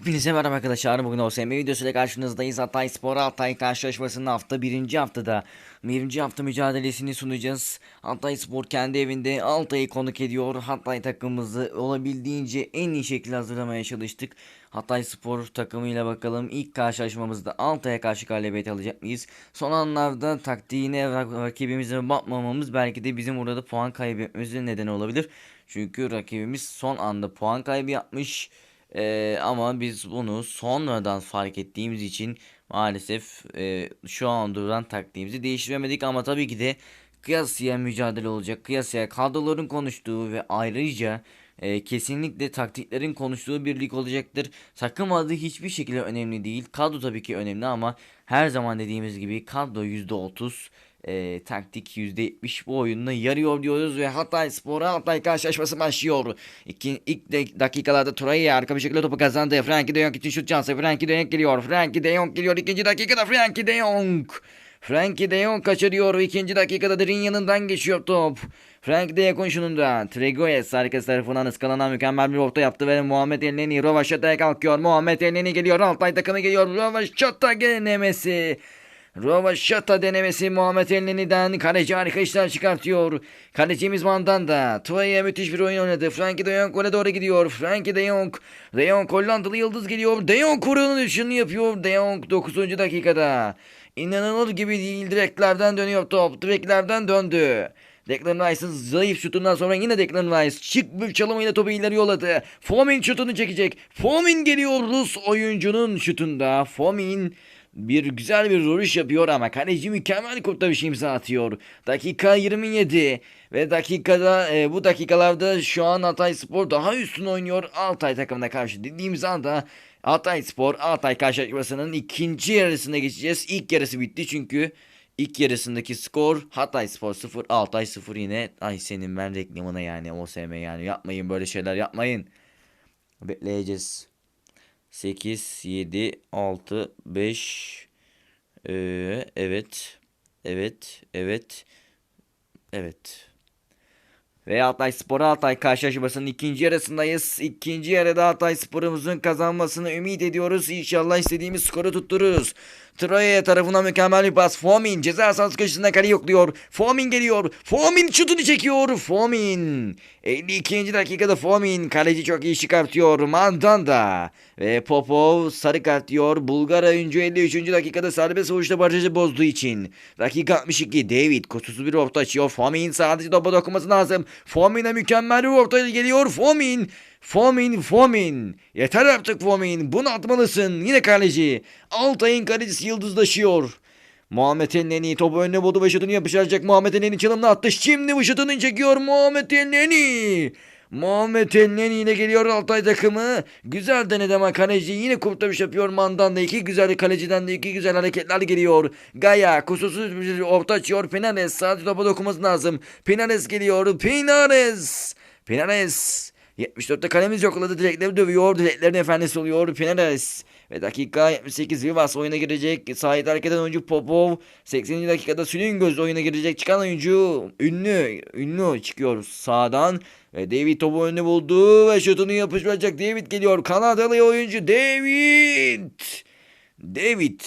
Hepinize merhaba arkadaşlar. Bugün OSM videosuyla karşınızdayız. Hatay Spor Hatay karşılaşmasının hafta birinci haftada birinci hafta mücadelesini sunacağız. Hatay Spor kendi evinde Altay'ı konuk ediyor. Hatay takımımızı olabildiğince en iyi şekilde hazırlamaya çalıştık. Hatay Spor takımıyla bakalım ilk karşılaşmamızda Altay'a karşı galibiyet alacak mıyız? Son anlarda taktiğine rak- rakibimize bakmamamız belki de bizim burada puan kaybetmemize neden olabilir. Çünkü rakibimiz son anda puan kaybı yapmış. Ee, ama biz bunu sonradan fark ettiğimiz için maalesef e, şu an duran taktiğimizi değiştiremedik ama tabii ki de kıyasıya mücadele olacak. Kıyasıya kadroların konuştuğu ve ayrıca e, kesinlikle taktiklerin konuştuğu bir lig olacaktır. Takım adı hiçbir şekilde önemli değil. Kadro tabii ki önemli ama her zaman dediğimiz gibi kadro %30 e, taktik %70 bu oyununa yarıyor diyoruz ve Hatay Spor'a Hatay karşılaşması başlıyor. İki, ilk de- dakikalarda Turay'ı arka bir şekilde topu kazandı. Frankie de Jong için şut şansı. Frankie de Jong geliyor. Frankie de Jong geliyor. ikinci dakikada Frankie de Jong. Frankie de Jong kaçırıyor. ikinci dakikada Drin yanından geçiyor top. Frank de Jong'un şununda. Tregoyes arkası tarafından ıskalanan mükemmel bir orta yaptı ve Muhammed Elneni Rovaşata'ya kalkıyor. Muhammed Elneni geliyor. Altay takımı geliyor. Rovaşata denemesi. Rovaşata denemesi Muhammed Elneni'den kaleci harika işler çıkartıyor. Kalecimiz Mandanda. Tua'ya müthiş bir oyun oynadı. Frankie de Jong gole doğru gidiyor. Frankie de Jong. De Jong Hollandalı yıldız geliyor. De Jong kurunun üçünü yapıyor. De Jong 9. dakikada. İnanılır gibi değil. Direklerden dönüyor top. Direklerden döndü. Declan Rice'ın zayıf şutundan sonra yine Declan Rice şık bir çalımıyla topu ileri yolladı. Fomin şutunu çekecek. Fomin geliyor Rus oyuncunun şutunda. Fomin bir güzel bir vuruş yapıyor ama kaleci mükemmel kurtarış imza atıyor. Dakika 27 ve dakikada e, bu dakikalarda şu an Hatay Spor daha üstün oynuyor Altay takımına karşı dediğimiz anda Hatay Spor Altay karşılaşmasının ikinci yarısına geçeceğiz. İlk yarısı bitti çünkü ilk yarısındaki skor Hatay Spor 0 Altay 0 yine ay senin ben reklamına yani OSM yani yapmayın böyle şeyler yapmayın. Bekleyeceğiz. 8, 7, 6, 5. Ee, evet. Evet. Evet. Evet. Ve Hatay Spor Hatay karşılaşmasının ikinci yarısındayız. İkinci yarıda Hatay Spor'umuzun kazanmasını ümit ediyoruz. İnşallah istediğimiz skoru tuttururuz. Troye tarafına mükemmel bir pas. Fomin ceza sahası köşesinde kale yokluyor. Fomin geliyor. Fomin şutunu çekiyor. Fomin. 52. dakikada Fomin kaleci çok iyi çıkartıyor. Mandanda. Ve Popov sarı kart diyor. Bulgar oyuncu 53. dakikada serbest vuruşta barajı bozduğu için. Dakika 62. David kusursuz bir orta açıyor. Fomin sadece topa dokunması lazım. Fomin'e mükemmel bir orta geliyor. Fomin. Fomin, Fomin. Yeter artık Fomin. Bunu atmalısın. Yine kaleci. Altay'ın kalecisi yıldızlaşıyor. Muhammed Elneni topu önüne buldu ve şutunu yapıştıracak. Muhammed Elneni çalımını attı. Şimdi bu şutunu çekiyor Muhammed Elneni. Muhammed Elneni yine geliyor Altay takımı. Güzel denedi ama kaleci yine kurtarış yapıyor Mandanda. iki güzel kaleciden de iki güzel hareketler geliyor. Gaya kusursuz bir orta açıyor. Pinares sadece topa dokunması lazım. Pinares geliyor. Pinares. Pinares. 74'te kalemiz yokladı. Direkleri dövüyor. Direklerin efendisi oluyor. Pinares. Ve dakika 78 Vivas oyuna girecek. Sahip hareket eden oyuncu Popov. 80. dakikada Sülüngöz oyuna girecek. Çıkan oyuncu ünlü. Ünlü çıkıyor sağdan. Ve David topu önüne buldu. Ve şutunu yapıştıracak. David geliyor. Kanadalı oyuncu David. David.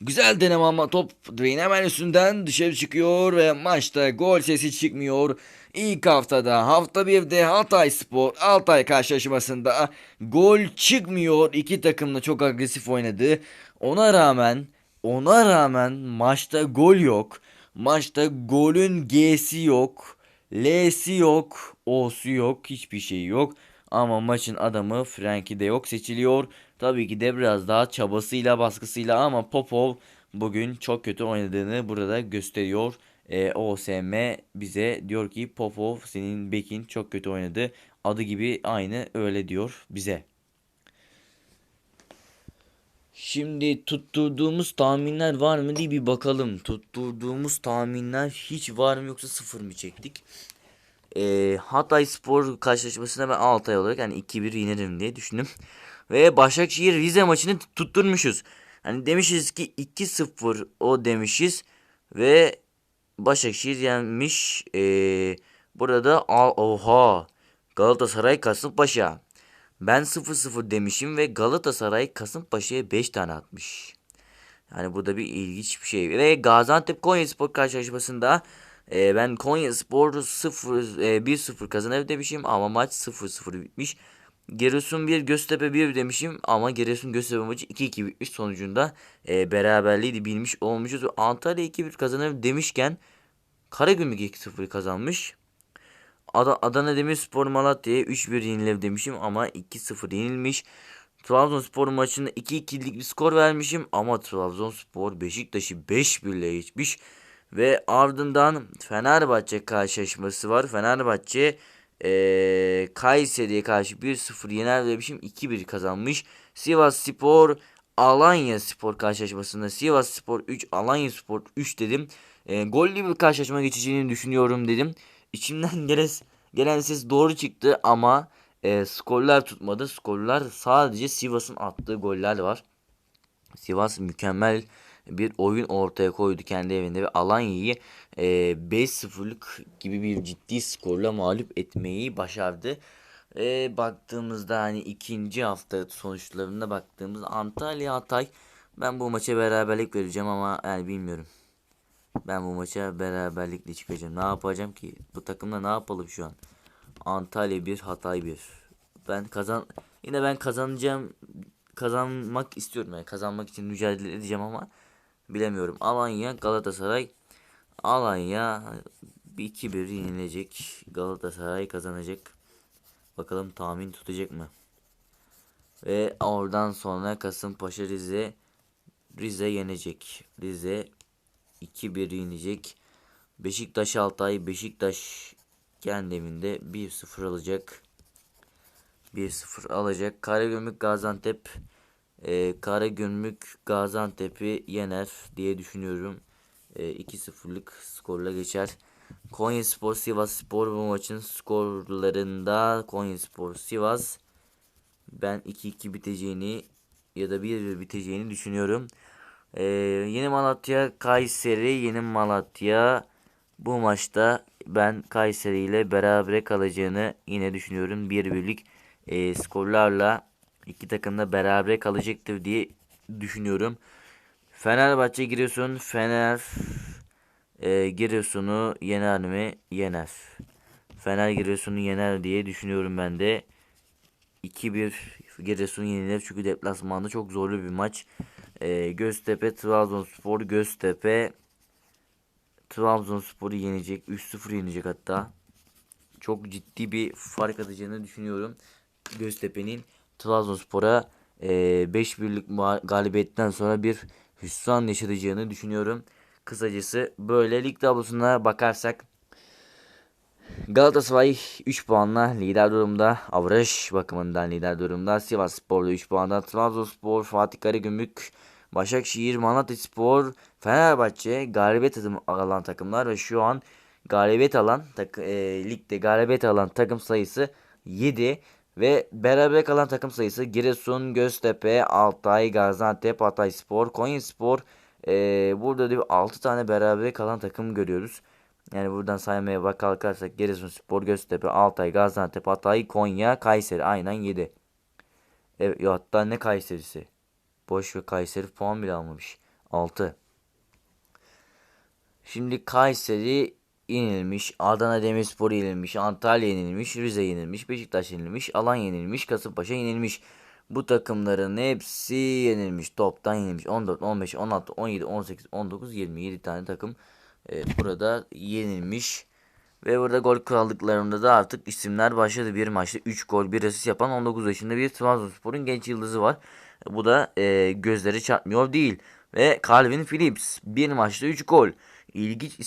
Güzel deneme ama top direğin hemen üstünden dışarı çıkıyor ve maçta gol sesi çıkmıyor. İlk haftada hafta birde Hatay Spor Altay karşılaşmasında gol çıkmıyor. İki takım da çok agresif oynadı. Ona rağmen ona rağmen maçta gol yok. Maçta golün G'si yok. L'si yok. O'su yok. Hiçbir şey yok. Ama maçın adamı Frankie de yok seçiliyor. Tabii ki de biraz daha çabasıyla baskısıyla ama Popov bugün çok kötü oynadığını burada gösteriyor. E, OSM bize diyor ki Popov senin bekin çok kötü oynadı. Adı gibi aynı öyle diyor bize. Şimdi tutturduğumuz tahminler var mı diye bir bakalım. Tutturduğumuz tahminler hiç var mı yoksa sıfır mı çektik? Ee, Hatay Spor karşılaşmasına ben Altay olarak yani 2-1 yenerim diye düşündüm. Ve Başakşehir Rize maçını tutturmuşuz. Hani demişiz ki 2-0 o demişiz. Ve Başakşehir yenmiş. Ee, burada al oha Galatasaray Kasımpaşa. Ben 0-0 demişim ve Galatasaray Kasımpaşa'ya 5 tane atmış. Yani burada bir ilginç bir şey. Ve Gaziantep Konyaspor karşılaşmasında e, ben Konyaspor 0 e, 1-0 kazanır demişim ama maç 0-0 bitmiş. Giresun 1 Göztepe 1 demişim ama Giresun Göztepe maçı 2-2 bitmiş sonucunda e, beraberliği de bilmiş olmuşuz. Antalya 2-1 kazanır demişken Karagümrük 2-0 kazanmış. Ad- Adana Demirspor Malatya'ya 3-1 yenilir demişim ama 2-0 yenilmiş. Trabzonspor maçında 2-2'lik bir skor vermişim ama Trabzonspor Beşiktaş'ı 5-1 ile geçmiş. Ve ardından Fenerbahçe karşılaşması var. Fenerbahçe eee Kayseri'ye karşı 1-0 yener demişim. 2-1 kazanmış. Sivas Spor Alanya Spor karşılaşmasında Sivas Spor 3 Alanya Spor 3 dedim. Eee gollü bir karşılaşma geçeceğini düşünüyorum dedim. İçimden gelen, gelen ses doğru çıktı ama e, skorlar tutmadı. Skorlar sadece Sivas'ın attığı goller var. Sivas mükemmel bir oyun ortaya koydu kendi evinde ve Alanya'yı e, 5-0'lık gibi bir ciddi skorla mağlup etmeyi başardı. E, baktığımızda hani ikinci hafta sonuçlarına baktığımızda Antalya Hatay ben bu maça beraberlik vereceğim ama yani bilmiyorum. Ben bu maça beraberlikle çıkacağım. Ne yapacağım ki? Bu takımda ne yapalım şu an? Antalya 1, Hatay 1. Ben kazan yine ben kazanacağım kazanmak istiyorum yani kazanmak için mücadele edeceğim ama bilemiyorum. Alanya Galatasaray Alanya 2-1 yenilecek. Galatasaray kazanacak. Bakalım tahmin tutacak mı? Ve oradan sonra Kasımpaşa Rize Rize yenecek. Rize 2-1 yenecek. Beşiktaş Altay Beşiktaş kendi evinde 1-0 alacak. 1-0 alacak. Karagümrük Gaziantep e, Karagümrük Gaziantep'i yener diye düşünüyorum. E, 2-0'lık skorla geçer. Konyaspor Sivas Spor bu maçın skorlarında Konyaspor Sivas ben 2-2 biteceğini ya da 1-1 biteceğini düşünüyorum. Ee, Yeni Malatya Kayseri Yeni Malatya bu maçta ben Kayseri ile berabere kalacağını yine düşünüyorum. Bir birlik e, skorlarla iki takım da berabere kalacaktır diye düşünüyorum. Fenerbahçe Giresun Fener e, Giresun'u yener mi? Yener. Fener Giresun'u yener diye düşünüyorum ben de. 2-1 Giresun yenilir çünkü deplasmanda çok zorlu bir maç. Ee, Göztepe Trabzonspor Göztepe Trabzonspor'u yenecek. 3-0 yenecek hatta. Çok ciddi bir fark atacağını düşünüyorum. Göztepe'nin Trabzonspor'a e, 5-1'lik galibiyetten sonra bir hüsran yaşatacağını düşünüyorum. Kısacası böyle lig tablosuna bakarsak Galatasaray 3 puanla lider durumda. Avraj bakımından lider durumda. Sivas Spor'da 3 puanda. Trabzonspor, Fatih Karagümrük, Başakşehir, Malatyaspor, Fenerbahçe galibiyet alan takımlar ve şu an galibiyet alan tak, e, ligde galibiyet alan takım sayısı 7 ve beraber kalan takım sayısı Giresun, Göztepe, Altay, Gaziantep, Hatayspor, Konyaspor. E, burada da 6 tane beraber kalan takım görüyoruz. Yani buradan saymaya bak kalkarsak Giresunspor, Göztepe, Altay, Gaziantep, Hatay, Konya, Kayseri aynen 7. Evet ya hatta ne Kayseri'si? Boş ve Kayseri puan bile almamış. 6. Şimdi Kayseri yenilmiş, Adana Demirspor yenilmiş, Antalya yenilmiş, Rize yenilmiş, Beşiktaş yenilmiş, Alanya yenilmiş, Kasımpaşa yenilmiş. Bu takımların hepsi yenilmiş. Toptan yenilmiş. 14, 15, 16, 17, 18, 19, 27 tane takım Evet, burada yenilmiş. Ve burada gol krallıklarında da artık isimler başladı. Bir maçta 3 gol 1 asist yapan 19 yaşında bir Trabzonspor'un genç yıldızı var. Bu da e, gözleri çarpmıyor değil. Ve Calvin Phillips bir maçta 3 gol. İlginç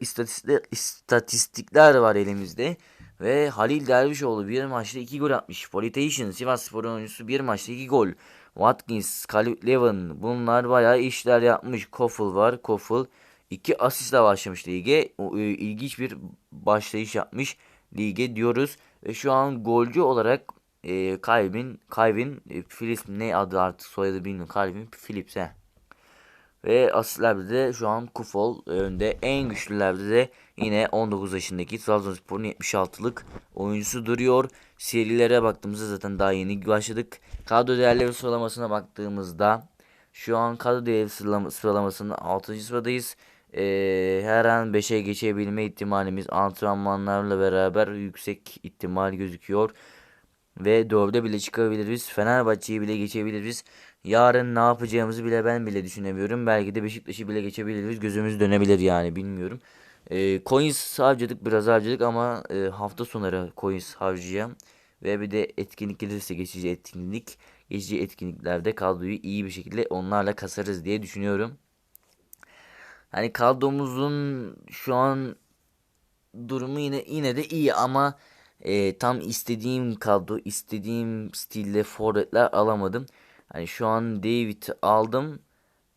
istatistikler, istatistikler, var elimizde. Ve Halil Dervişoğlu bir maçta 2 gol atmış. Politation Sivas Spor'un oyuncusu bir maçta 2 gol. Watkins, Calvin Levin bunlar bayağı işler yapmış. Koffel var. Koffel İki asistle başlamış lige. E, ilginç bir başlayış yapmış lige diyoruz. Ve şu an golcü olarak e, Calvin, Calvin e, Phillips ne adı artık soyadı bilmiyorum. Calvin Phillips he. Ve asistlerde de şu an Kufol önde. En güçlülerde de yine 19 yaşındaki Trabzonspor'un 76'lık oyuncusu duruyor. serilere baktığımızda zaten daha yeni başladık. Kadro değerleri sıralamasına baktığımızda şu an kadro değerleri sıralama- sıralamasının 6. sıradayız. Ee, her an 5'e geçebilme ihtimalimiz antrenmanlarla beraber yüksek ihtimal gözüküyor. Ve 4'e bile çıkabiliriz. Fenerbahçe'yi bile geçebiliriz. Yarın ne yapacağımızı bile ben bile düşünemiyorum. Belki de Beşiktaş'ı bile geçebiliriz. Gözümüz dönebilir yani bilmiyorum. Ee, coins harcadık biraz harcadık ama e, hafta sonları coins harcayacağım. Ve bir de etkinlik gelirse geçici etkinlik. Geçici etkinliklerde kadroyu iyi bir şekilde onlarla kasarız diye düşünüyorum. Hani kadromuzun şu an durumu yine yine de iyi ama e, tam istediğim kadro, istediğim stilde forvetler alamadım. Hani şu an David'i aldım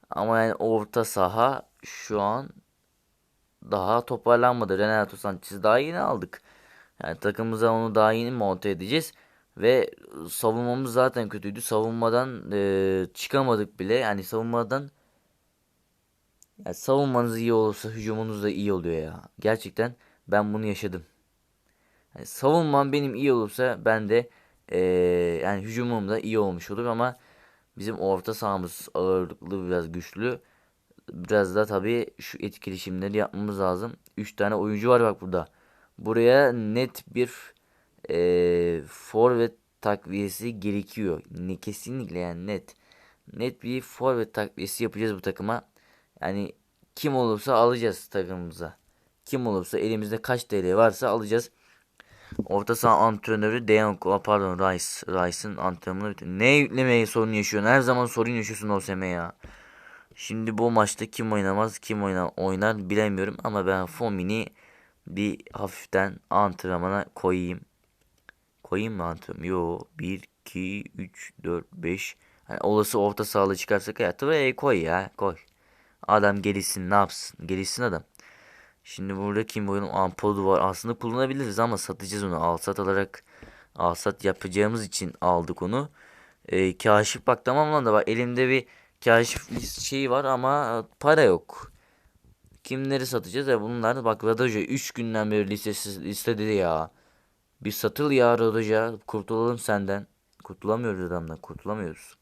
ama yani orta saha şu an daha toparlanmadı. Renato Sanchez'i daha yeni aldık. Yani takımımıza onu daha yeni monte edeceğiz. Ve savunmamız zaten kötüydü. Savunmadan e, çıkamadık bile. Yani savunmadan yani savunmanız iyi olursa hücumunuz da iyi oluyor ya. Gerçekten ben bunu yaşadım. Yani savunmam benim iyi olursa ben de e, yani hücumum da iyi olmuş olur ama bizim orta sahamız ağırlıklı biraz güçlü. Biraz da tabii şu etkileşimleri yapmamız lazım. 3 tane oyuncu var bak burada. Buraya net bir e, forvet takviyesi gerekiyor. Ne kesinlikle yani net. Net bir forvet takviyesi yapacağız bu takıma. Yani kim olursa alacağız takımımıza. Kim olursa elimizde kaç TL varsa alacağız. Orta saha antrenörü De Jong, oh, pardon Rice. Rice'ın antrenörü. Ne yüklemeye sorun yaşıyorsun? Her zaman sorun yaşıyorsun Oseme ya. Şimdi bu maçta kim oynamaz, kim oynar, oynar bilemiyorum ama ben Fomin'i bir hafiften antrenmana koyayım. Koyayım mı antrenman? Yo 1, 2, 3, 4, 5. Hani olası orta sahalı çıkarsak hayatı ve koy ya koy. Adam gelişsin ne yapsın? Gelişsin adam. Şimdi burada kim oyun Ampolu var. Aslında kullanabiliriz ama satacağız onu. Alsat alarak alsat yapacağımız için aldık onu. Ee, kaşif bak tamam lan da bak elimde bir kaşif şeyi var ama para yok. Kimleri satacağız ya bunlar bak Radoja 3 günden beri listesiz listede ya. Bir satıl ya Radoja kurtulalım senden. Kurtulamıyoruz adamdan kurtulamıyoruz.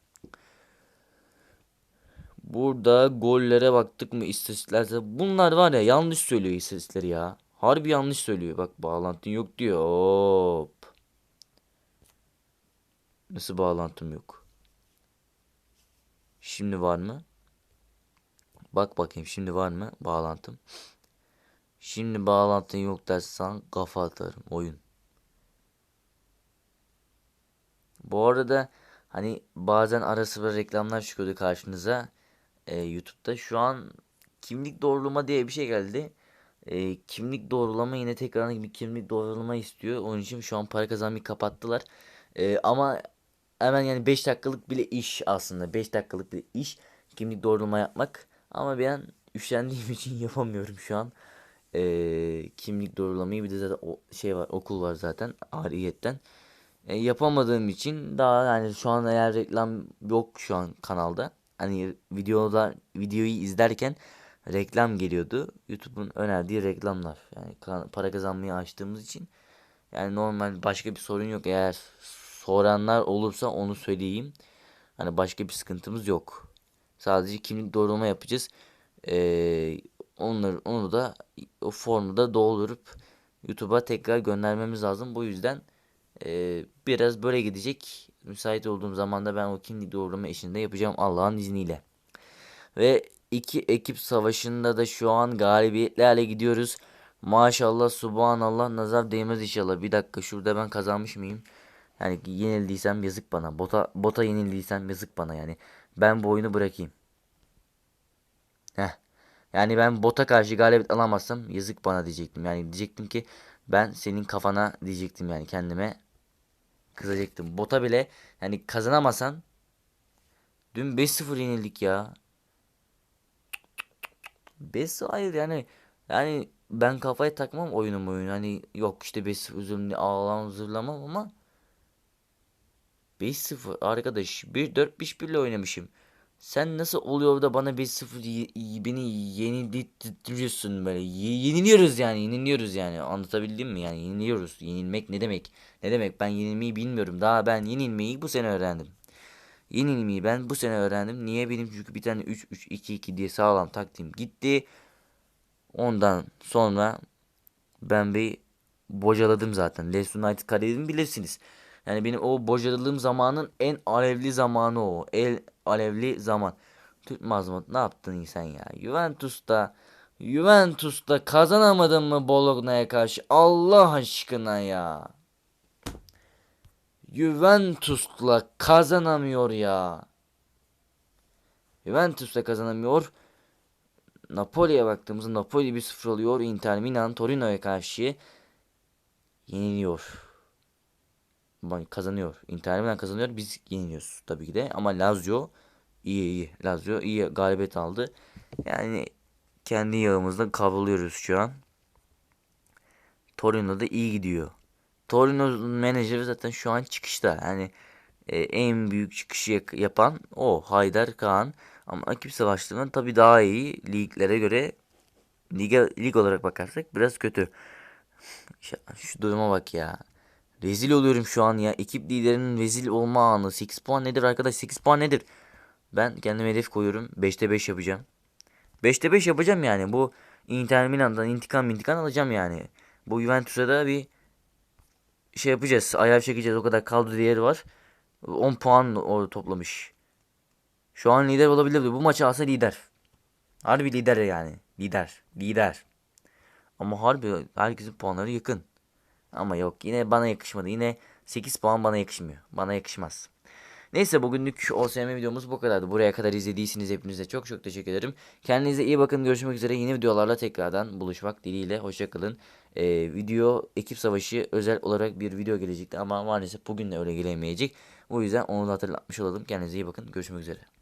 Burada gollere baktık mı istatistiklerse bunlar var ya yanlış söylüyor istatistikleri ya. Harbi yanlış söylüyor. Bak bağlantın yok diyor. Hop. Nasıl bağlantım yok? Şimdi var mı? Bak bakayım şimdi var mı bağlantım? Şimdi bağlantın yok dersen kafa atarım oyun. Bu arada hani bazen ara sıra reklamlar çıkıyordu karşınıza e, YouTube'da. Şu an kimlik doğrulama diye bir şey geldi. E, kimlik doğrulama yine tekrar bir kimlik doğrulama istiyor. Onun için şu an para kazanmayı kapattılar. E, ama hemen yani 5 dakikalık bile iş aslında. 5 dakikalık bir iş kimlik doğrulama yapmak. Ama ben üşendiğim için yapamıyorum şu an. E, kimlik doğrulamayı bir de zaten o şey var okul var zaten ariyetten. E, yapamadığım için daha yani şu an eğer reklam yok şu an kanalda. Hani videoda videoyu izlerken reklam geliyordu. YouTube'un önerdiği reklamlar. Yani para kazanmayı açtığımız için. Yani normal başka bir sorun yok. Eğer soranlar olursa onu söyleyeyim. Hani başka bir sıkıntımız yok. Sadece kimlik doğrulama yapacağız. Ee, onları onu da o formu da doldurup YouTube'a tekrar göndermemiz lazım. Bu yüzden e, biraz böyle gidecek. Müsait olduğum zaman da ben o kimlik doğrulama işini de yapacağım Allah'ın izniyle. Ve iki ekip savaşında da şu an galibiyetlerle gidiyoruz. Maşallah subhanallah nazar değmez inşallah. Bir dakika şurada ben kazanmış mıyım? Yani yenildiysem yazık bana. Bota, bota yenildiysem yazık bana yani. Ben bu oyunu bırakayım. Heh. Yani ben bota karşı galibiyet alamazsam yazık bana diyecektim. Yani diyecektim ki ben senin kafana diyecektim yani kendime kızacaktım. Bota bile yani kazanamasan dün 5-0 yenildik ya. 5 hayır yani yani ben kafayı takmam oyunum oyun. Hani yok işte 5-0 üzerinde ağlam zırlamam ama 5-0 arkadaş 1 4 5 1 ile oynamışım. Sen nasıl oluyor da bana 5-0 ye- y- beni yeniltiriyorsun böyle. Ye- yeniliyoruz yani, yeniliyoruz yani. Anlatabildim mi? Yani yeniliyoruz. Yenilmek ne demek? Ne demek? Ben yenilmeyi bilmiyorum. Daha ben yenilmeyi bu sene öğrendim. Yenilmeyi ben bu sene öğrendim. Niye? Benim çünkü bir tane 3-3-2-2 diye sağlam taktiğim gitti. Ondan sonra ben bir bocaladım zaten. Leeds United kariyerimi bilirsiniz. Yani benim o bocaladığım zamanın en alevli zamanı o. El alevli zaman. Tutmaz mı? Ne yaptın sen ya? Juventus'ta Juventus'ta kazanamadın mı Bologna'ya karşı? Allah aşkına ya. Juventus'la kazanamıyor ya. Juventus'la kazanamıyor. Napoli'ye baktığımızda Napoli 1-0 oluyor. Inter Milan Torino'ya karşı yeniliyor. Kazanıyor. Inter Milan kazanıyor. Biz yeniliyoruz tabii ki de. Ama Lazio iyi iyi. Lazio iyi galibiyet aldı. Yani kendi yağımızda kavruluyoruz şu an. Torino da iyi gidiyor. Torino'nun menajeri zaten şu an çıkışta. Yani e, en büyük çıkışı yapan o Haydar Kaan. Ama rakip savaşlarından tabii daha iyi liglere göre lige, lig olarak bakarsak biraz kötü. Şu, şu duruma bak ya. Rezil oluyorum şu an ya. Ekip liderinin rezil olma anı. 8 puan nedir arkadaş? 8 puan nedir? Ben kendime hedef koyuyorum. 5'te 5 yapacağım. 5'te 5 yapacağım yani. Bu Inter Milan'dan intikam intikam alacağım yani. Bu Juventus'a da bir şey yapacağız. Ayağı çekeceğiz. O kadar kadro değeri var. 10 puan toplamış. Şu an lider olabilirdi. Bu maçı alsa lider. Harbi lider yani. Lider. Lider. Ama harbi herkesin puanları yakın. Ama yok yine bana yakışmadı. Yine 8 puan bana yakışmıyor. Bana yakışmaz. Neyse bugünlük OSM videomuz bu kadardı. Buraya kadar izlediyseniz hepinize çok çok teşekkür ederim. Kendinize iyi bakın. Görüşmek üzere. Yeni videolarla tekrardan buluşmak dileğiyle. Hoşçakalın. Ee, video ekip savaşı özel olarak bir video gelecekti ama maalesef bugün de öyle gelemeyecek. O yüzden onu da hatırlatmış olalım. Kendinize iyi bakın. Görüşmek üzere.